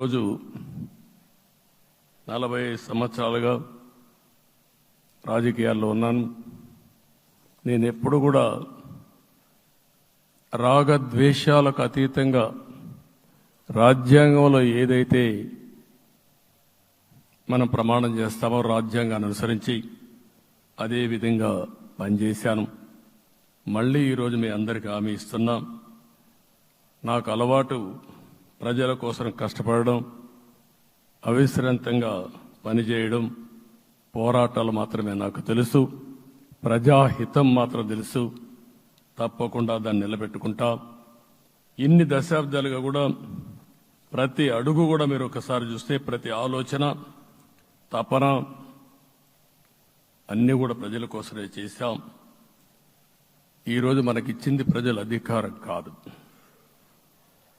రోజు నలభై సంవత్సరాలుగా రాజకీయాల్లో ఉన్నాను. నేను ఎప్పుడు కూడా రాగద్వేషాలకు అతీతంగా రాజ్యాంగంలో ఏదైతే మనం ప్రమాణం చేస్తామో రాజ్యాంగాన్ని అనుసరించి అదే విధంగా పనిచేశాను. మళ్ళీ ఈరోజు మీ అందరికీ హామీ ఇస్తున్నాం. నాకు అలవాటు ప్రజల కోసం కష్టపడడం అవిశ్రాంతంగా పనిచేయడం పోరాటాలు మాత్రమే నాకు తెలుసు. ప్రజాహితం మాత్రం తెలుసు. తప్పకుండా దాన్ని నిలబెట్టుకుంటా. ఇన్ని దశాబ్దాలుగా కూడా ప్రతి అడుగు కూడా మీరు ఒకసారి చూస్తే ప్రతి ఆలోచన తపన అన్నీ కూడా ప్రజల కోసమే చేశాం. ఈరోజు మనకిచ్చింది ప్రజల అధికారం కాదు.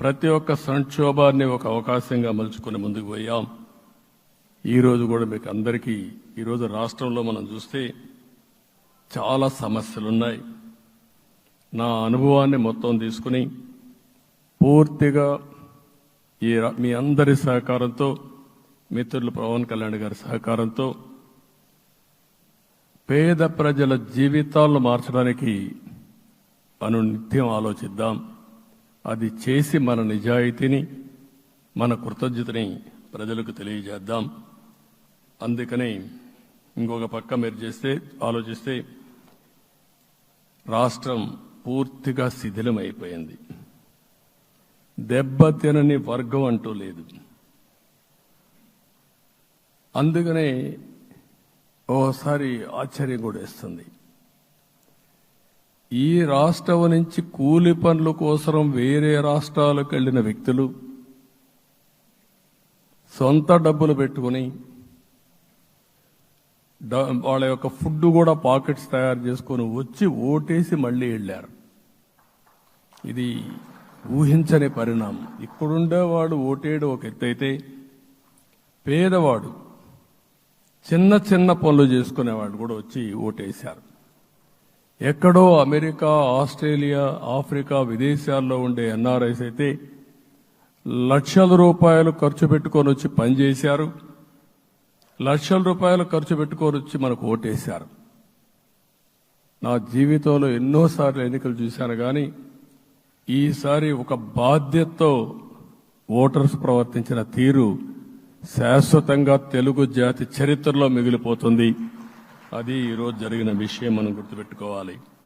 ప్రతి ఒక్క సంక్షోభాన్ని ఒక అవకాశంగా మలుచుకుని ముందుకు పోయాం. ఈరోజు కూడా మీకు అందరికీ ఈరోజు రాష్ట్రంలో మనం చూస్తే చాలా సమస్యలున్నాయి. నా అనుభవాన్ని మొత్తం తీసుకుని పూర్తిగా ఈ మీ అందరి సహకారంతో మిత్రులు పవన్ కళ్యాణ్ గారి సహకారంతో పేద ప్రజల జీవితాలను మార్చడానికి మనం నిత్యం ఆలోచిద్దాం. అది చేసి మన నిజాయితీని మన కృతజ్ఞతని ప్రజలకు తెలియజేద్దాం. అందుకని ఇంకొక పక్క మీరు చేస్తే ఆలోచిస్తే రాష్ట్రం పూర్తిగా శిథిలమైపోయింది. దెబ్బతినని వర్గం అంటూ లేదు. అందుకనే ఓసారి ఆశ్చర్యం కూడా ఇస్తుంది ఈ రాష్ట్రం నుంచి కూలి పనుల కోసం వేరే రాష్ట్రాలకు వెళ్ళిన వ్యక్తులు సొంత డబ్బులు పెట్టుకుని డ- వాళ్ళ యొక్క ఫుడ్ కూడా పాకెట్స్ తయారు చేసుకొని వచ్చి ఓటేసి మళ్ళీ వెళ్ళారు. ఇది ఊహించని పరిణామం. ఇప్పుడుండేవాడు ఓటేయడం ఒక ఎత్తైతే పేదవాడు చిన్న చిన్న పనులు చేసుకునేవాడు కూడా వచ్చి ఓటేశారు. ఎక్కడో అమెరికా ఆస్ట్రేలియా ఆఫ్రికా విదేశాల్లో ఉండే ఎన్ఆర్ఐస్ అయితే లక్షల రూపాయలు ఖర్చు పెట్టుకొని వచ్చి పనిచేశారు లక్షల రూపాయలు ఖర్చు పెట్టుకొని వచ్చి మనకు ఓటేశారు. నా జీవితంలో ఎన్నోసార్లు ఎన్నికలు చూశాను కానీ ఈసారి ఒక బాధ్యతతో ఓటర్స్ ప్రవర్తించిన తీరు శాశ్వతంగా తెలుగు జాతి చరిత్రలో మిగిలిపోతుంది. అది ఈరోజు జరిగిన విషయం మనం గుర్తుపెట్టుకోవాలి.